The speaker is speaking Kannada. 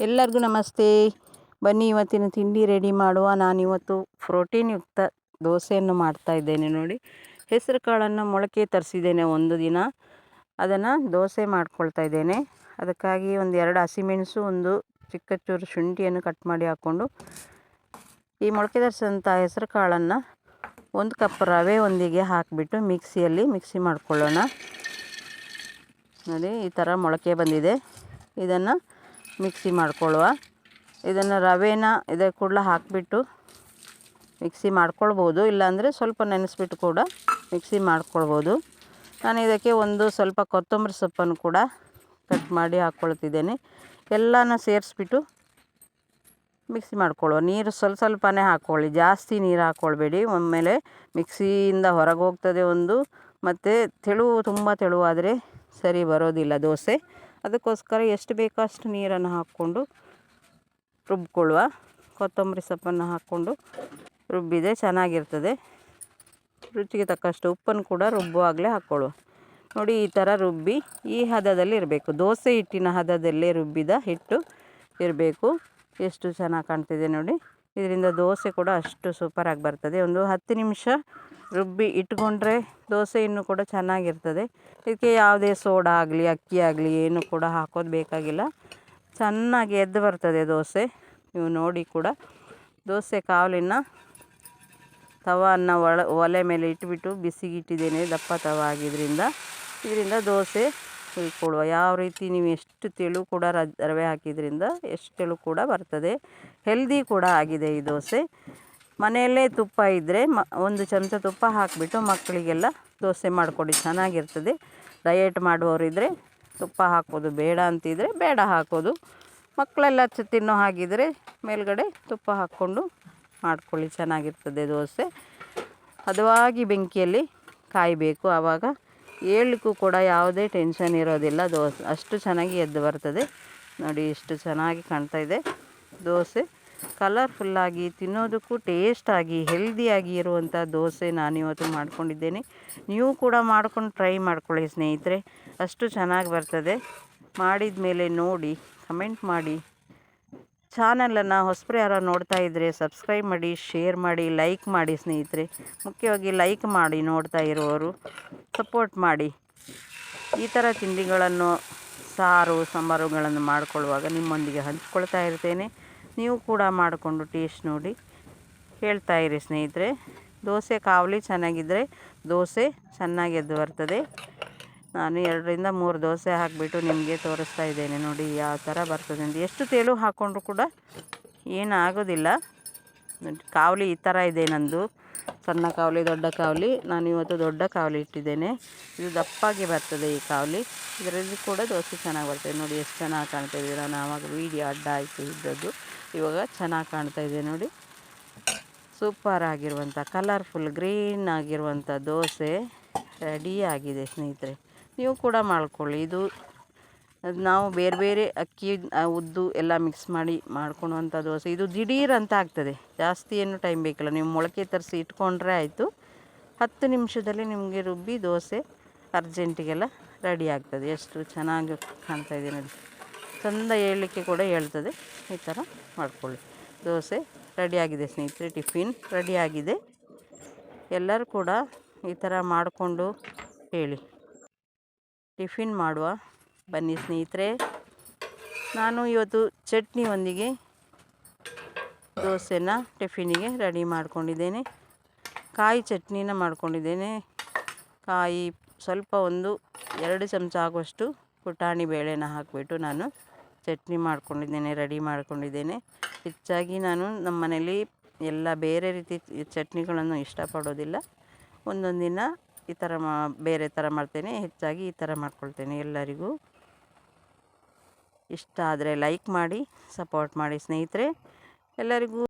ಎಲ್ಲರಿಗೂ ನಮಸ್ತೆ. ಬನ್ನಿ, ಇವತ್ತಿನ ತಿಂಡಿ ರೆಡಿ ಮಾಡುವ. ನಾನಿವತ್ತು ಪ್ರೋಟೀನ್ ಯುಕ್ತ ದೋಸೆಯನ್ನು ಮಾಡ್ತಾ ಇದ್ದೇನೆ ನೋಡಿ. ಹೆಸರು ಕಾಳನ್ನು ಮೊಳಕೆ ತರಿಸಿದ್ದೇನೆ ಒಂದು ದಿನ. ಅದನ್ನು ದೋಸೆ ಮಾಡ್ಕೊಳ್ತಾ ಇದ್ದೇನೆ. ಅದಕ್ಕಾಗಿ ಒಂದು ಎರಡು ಹಸಿಮೆಣಸು, ಒಂದು ಚಿಕ್ಕ ಚೂರು ಶುಂಠಿಯನ್ನು ಕಟ್ ಮಾಡಿ ಹಾಕ್ಕೊಂಡು, ಈ ಮೊಳಕೆ ತರಿಸಿದಂಥ ಹೆಸರು ಕಾಳನ್ನು ಒಂದು ಕಪ್ ರವೆ ಒಂದಿಗೆ ಹಾಕಿಬಿಟ್ಟು ಮಿಕ್ಸಿಯಲ್ಲಿ ಮಿಕ್ಸಿ ಮಾಡ್ಕೊಳ್ಳೋಣ. ನೋಡಿ, ಈ ಥರ ಮೊಳಕೆ ಬಂದಿದೆ. ಇದನ್ನು ಮಿಕ್ಸಿ ಮಾಡ್ಕೊಳ್ಳುವ. ಇದನ್ನು ರವೆನ ಇದೇ ಕೂಡಲ ಹಾಕಿಬಿಟ್ಟು ಮಿಕ್ಸಿ ಮಾಡ್ಕೊಳ್ಬೋದು. ಇಲ್ಲಾಂದರೆ ಸ್ವಲ್ಪ ನೆನೆಸ್ಬಿಟ್ಟು ಕೂಡ ಮಿಕ್ಸಿ ಮಾಡ್ಕೊಳ್ಬೋದು. ನಾನು ಇದಕ್ಕೆ ಒಂದು ಸ್ವಲ್ಪ ಕೊತ್ತಂಬರಿ ಸೊಪ್ಪನ್ನು ಕೂಡ ಕಟ್ ಮಾಡಿ ಹಾಕ್ಕೊಳ್ತಿದ್ದೇನೆ. ಎಲ್ಲನ ಸೇರಿಸ್ಬಿಟ್ಟು ಮಿಕ್ಸಿ ಮಾಡ್ಕೊಳ್ಳುವ. ನೀರು ಸ್ವಲ್ಪ ಸ್ವಲ್ಪನೇ ಹಾಕ್ಕೊಳ್ಳಿ. ಜಾಸ್ತಿ ನೀರು ಹಾಕ್ಕೊಳ್ಬೇಡಿ. ಒಮ್ಮೆಲೆ ಮಿಕ್ಸಿಯಿಂದ ಹೊರಗೆ ಹೋಗ್ತದೆ ಒಂದು. ಮತ್ತು ತೆಳು ತುಂಬ ತೆಳುವಾದರೆ ಸರಿ ಬರೋದಿಲ್ಲ ದೋಸೆ. ಅದಕ್ಕೋಸ್ಕರ ಎಷ್ಟು ಬೇಕೋ ಅಷ್ಟು ನೀರನ್ನು ಹಾಕ್ಕೊಂಡು ರುಬ್ಕೊಳ್ಳುವ. ಕೊತ್ತಂಬರಿ ಸೊಪ್ಪನ್ನು ಹಾಕ್ಕೊಂಡು ರುಬ್ಬಿದೆ ಚೆನ್ನಾಗಿರ್ತದೆ. ರುಚಿಗೆ ತಕ್ಕಷ್ಟು ಉಪ್ಪನ್ನು ಕೂಡ ರುಬ್ಬುವಾಗಲೇ ಹಾಕ್ಕೊಳ್ಳುವ. ನೋಡಿ, ಈ ಥರ ರುಬ್ಬಿ ಈ ಹದದಲ್ಲಿ ಇರಬೇಕು. ದೋಸೆ ಹಿಟ್ಟಿನ ಹದದಲ್ಲೇ ರುಬ್ಬಿದ ಹಿಟ್ಟು ಇರಬೇಕು. ಎಷ್ಟು ಚೆನ್ನಾಗಿ ಕಾಣ್ತಿದೆ ನೋಡಿ. ಇದರಿಂದ ದೋಸೆ ಕೂಡ ಅಷ್ಟು ಸೂಪರಾಗಿ ಬರ್ತದೆ. ಒಂದು ಹತ್ತು ನಿಮಿಷ ರುಬ್ಬಿ ಇಟ್ಕೊಂಡ್ರೆ ದೋಸೆ ಇನ್ನೂ ಕೂಡ ಚೆನ್ನಾಗಿರ್ತದೆ. ಇದಕ್ಕೆ ಯಾವುದೇ ಸೋಡಾ ಆಗಲಿ, ಅಕ್ಕಿ ಆಗಲಿ, ಏನು ಕೂಡ ಹಾಕೋದು ಬೇಕಾಗಿಲ್ಲ. ಚೆನ್ನಾಗಿ ಎದ್ದು ಬರ್ತದೆ ದೋಸೆ. ನೀವು ನೋಡಿ ಕೂಡ ದೋಸೆ ಕಾವಲಿನ ತವವನ್ನು ಒಳ, ಒಲೆ ಮೇಲೆ ಇಟ್ಬಿಟ್ಟು ಬಿಸಿಗಿಟ್ಟಿದ್ದೇನೆ, ದಪ್ಪ ತವ ಆಗಿದ್ದರಿಂದ ಇದರಿಂದ ದೋಸೆ ಕೊಡುವ ಯಾವ ರೀತಿ ನೀವು ಎಷ್ಟು ತೆಳು ಕೂಡ ರವೆ ಹಾಕಿದ್ರಿಂದ ಎಷ್ಟು ತೆಳು ಕೂಡ ಬರ್ತದೆ. ಹೆಲ್ದಿ ಕೂಡ ಆಗಿದೆ ಈ ದೋಸೆ. ಮನೆಯಲ್ಲೇ ತುಪ್ಪ ಇದ್ದರೆ ಮ, ಒಂದು ಚಮಚ ತುಪ್ಪ ಹಾಕಿಬಿಟ್ಟು ಮಕ್ಕಳಿಗೆಲ್ಲ ದೋಸೆ ಮಾಡಿಕೊಡಿ, ಚೆನ್ನಾಗಿರ್ತದೆ. ಡಯೆಟ್ ಮಾಡುವವರಿದ್ದರೆ ತುಪ್ಪ ಹಾಕೋದು ಬೇಡ ಅಂತಿದ್ದರೆ ಬೇಡ ಹಾಕೋದು. ಮಕ್ಕಳೆಲ್ಲ ತಿನ್ನೋ ಹಾಗಿದ್ದರೆ ಮೇಲುಗಡೆ ತುಪ್ಪ ಹಾಕ್ಕೊಂಡು ಮಾಡ್ಕೊಳ್ಳಿ, ಚೆನ್ನಾಗಿರ್ತದೆ ದೋಸೆ. ಹದವಾಗಿ ಬೆಂಕಿಯಲ್ಲಿ ಕಾಯಬೇಕು. ಆವಾಗ ಹೇಳಕ್ಕೂ ಕೂಡ ಯಾವುದೇ ಟೆನ್ಷನ್ ಇರೋದಿಲ್ಲ, ದೋಸೆ ಅಷ್ಟು ಚೆನ್ನಾಗಿ ಎದ್ದು ಬರ್ತದೆ. ನೋಡಿ, ಇಷ್ಟು ಚೆನ್ನಾಗಿ ಕಾಣ್ತಾ ಇದೆ. ದೋಸೆ ಕಲರ್ಫುಲ್ಲಾಗಿ ತಿನ್ನೋದಕ್ಕೂ ಟೇಸ್ಟಾಗಿ, ಹೆಲ್ದಿಯಾಗಿ ಇರುವಂಥ ದೋಸೆ ನಾನಿವತ್ತು ಮಾಡ್ಕೊಂಡಿದ್ದೇನೆ. ನೀವು ಕೂಡ ಮಾಡ್ಕೊಂಡು ಟ್ರೈ ಮಾಡ್ಕೊಳ್ಳಿ ಸ್ನೇಹಿತರೆ. ಅಷ್ಟು ಚೆನ್ನಾಗಿ ಬರ್ತದೆ. ಮಾಡಿದ ಮೇಲೆ ನೋಡಿ, ಕಮೆಂಟ್ ಮಾಡಿ. ಚಾನಲನ್ನು ಹೊಸಬ್ರು ಯಾರೋ ನೋಡ್ತಾ ಇದ್ದರೆ ಸಬ್ಸ್ಕ್ರೈಬ್ ಮಾಡಿ, ಶೇರ್ ಮಾಡಿ, ಲೈಕ್ ಮಾಡಿ ಸ್ನೇಹಿತರೆ. ಮುಖ್ಯವಾಗಿ ಲೈಕ್ ಮಾಡಿ ನೋಡ್ತಾ ಇರುವವರು ಸಪೋರ್ಟ್ ಮಾಡಿ. ಈ ಥರ ತಿಂಡಿಗಳನ್ನು ಸಾರು, ಸಾಂಬಾರುಗಳನ್ನು ಮಾಡಿಕೊಳ್ಳುವಾಗ ನಿಮ್ಮೊಂದಿಗೆ ಹಂಚ್ಕೊಳ್ತಾ ಇರ್ತೇನೆ. ನೀವು ಕೂಡ ಮಾಡಿಕೊಂಡು ಟೇಸ್ಟ್ ನೋಡಿ. ಹೇಳ್ತಾ ಇರಿ ಸ್ನೇಹಿತರೆ, ದೋಸೆ ಕಾವಲಿ ಚೆನ್ನಾಗಿದ್ದರೆ ದೋಸೆ ಚೆನ್ನಾಗಿ ಎದ್ದು ಬರ್ತದೆ. ನಾನು ಎರಡರಿಂದ ಮೂರು ದೋಸೆ ಹಾಕಿಬಿಟ್ಟು ನಿಮಗೆ ತೋರಿಸ್ತಾ ಇದ್ದೇನೆ ನೋಡಿ ಯಾವ ಥರ ಬರ್ತದೆ ಅಂತ. ಎಷ್ಟು ತೇಲು ಹಾಕ್ಕೊಂಡ್ರು ಕೂಡ ಏನಾಗೋದಿಲ್ಲ. ಕಾವಲಿ ಈ ಥರ ಇದೆ ನಂದು. ಸಣ್ಣ ಕಾವಲಿ, ದೊಡ್ಡ ಕಾವಲಿ. ನಾನು ಇವತ್ತು ದೊಡ್ಡ ಕಾವಲಿ ಇಟ್ಟಿದ್ದೇನೆ. ಇದು ದಪ್ಪಾಗಿ ಬರ್ತದೆ ಈ ಕಾವಲಿ. ಇದರಲ್ಲಿ ಕೂಡ ದೋಸೆ ಚೆನ್ನಾಗಿ ಬರ್ತದೆ. ನೋಡಿ ಎಷ್ಟು ಚೆನ್ನಾಗಿ ಕಾಣ್ತಾ ಇದ್ದೀರ ನಾನು ಆವಾಗ ವೀಡಿಯೋ ಅಡ್ಡ ಆಯಿತು ಇದ್ದದ್ದು. ಇವಾಗ ಚೆನ್ನಾಗಿ ಕಾಣ್ತಾ ಇದೆ ನೋಡಿ. ಸೂಪರ್ ಆಗಿರುವಂಥ ಕಲರ್ಫುಲ್ ಗ್ರೀನ್ ಆಗಿರುವಂಥ ದೋಸೆ ರೆಡಿ ಆಗಿದೆ ಸ್ನೇಹಿತರೆ. ನೀವು ಕೂಡ ಮಾಡ್ಕೊಳ್ಳಿ. ಇದು ನಾವು ಬೇರೆ ಬೇರೆ ಅಕ್ಕಿ ಉದ್ದು ಎಲ್ಲ ಮಿಕ್ಸ್ ಮಾಡಿ ಮಾಡ್ಕೊಳುವಂಥ ದೋಸೆ. ಇದು ದಿಢೀರಂತ ಆಗ್ತದೆ. ಜಾಸ್ತಿ ಏನು ಟೈಮ್ ಬೇಕಿಲ್ಲ. ನೀವು ಮೊಳಕೆ ತರಿಸಿ ಇಟ್ಕೊಂಡ್ರೆ ಆಯಿತು. ಹತ್ತು ನಿಮಿಷದಲ್ಲಿ ನಿಮಗೆ ರುಬ್ಬಿ ದೋಸೆ ಅರ್ಜೆಂಟಿಗೆಲ್ಲ ರೆಡಿ ಆಗ್ತದೆ. ಎಷ್ಟು ಚೆನ್ನಾಗಿ ಕಾಣ್ತಾ ಇದೆ ನೋಡಿ. ಚಂದ ಹೇಳಲಿಕ್ಕೆ ಕೂಡ ಹೇಳ್ತದೆ ಈ ಥರ ಮಾಡಿಕೊಳ್ಳಿ. ದೋಸೆ ರೆಡಿಯಾಗಿದೆ ಸ್ನೇಹಿತರೆ, ಟಿಫಿನ್ ರೆಡಿಯಾಗಿದೆ. ಎಲ್ಲರೂ ಕೂಡ ಈ ಥರ ಮಾಡಿಕೊಂಡು ಹೇಳಿ. ಟಿಫಿನ್ ಮಾಡುವ. ಬನ್ನಿ ಸ್ನೇಹಿತರೆ. ನಾನು ಇವತ್ತು ಚಟ್ನಿಯೊಂದಿಗೆ ದೋಸೆನ ಟಿಫಿನಿಗೆ ರೆಡಿ ಮಾಡ್ಕೊಂಡಿದ್ದೇನೆ. ಕಾಯಿ ಚಟ್ನಿನ ಮಾಡ್ಕೊಂಡಿದ್ದೇನೆ. ಕಾಯಿ ಸ್ವಲ್ಪ ಒಂದು ಎರಡು ಚಮಚ ಆಗುವಷ್ಟು ಪುಟಾಣಿ ಬೇಳೆನ ಹಾಕಿಬಿಟ್ಟು ನಾನು ಚಟ್ನಿ ಮಾಡ್ಕೊಂಡಿದ್ದೇನೆ, ರೆಡಿ ಮಾಡ್ಕೊಂಡಿದ್ದೇನೆ. ಹೆಚ್ಚಾಗಿ ನಾನು ನಮ್ಮ ಮನೇಲಿ ಎಲ್ಲ ಬೇರೆ ರೀತಿ ಚಟ್ನಿಗಳನ್ನು ಇಷ್ಟಪಡೋದಿಲ್ಲ. ಒಂದೊಂದು ದಿನ ಈ ಥರ ಮಾ, ಬೇರೆ ಥರ ಮಾಡ್ತೇನೆ, ಹೆಚ್ಚಾಗಿ ಈ ಥರ ಮಾಡ್ಕೊಳ್ತೇನೆ ಎಲ್ಲರಿಗೂ. ಇಷ್ಟ ಆದರೆ ಲೈಕ್ ಮಾಡಿ ಸಪೋರ್ಟ್ ಮಾಡಿ ಸ್ನೇಹಿತರೆ. ಎಲ್ಲರಿಗೂ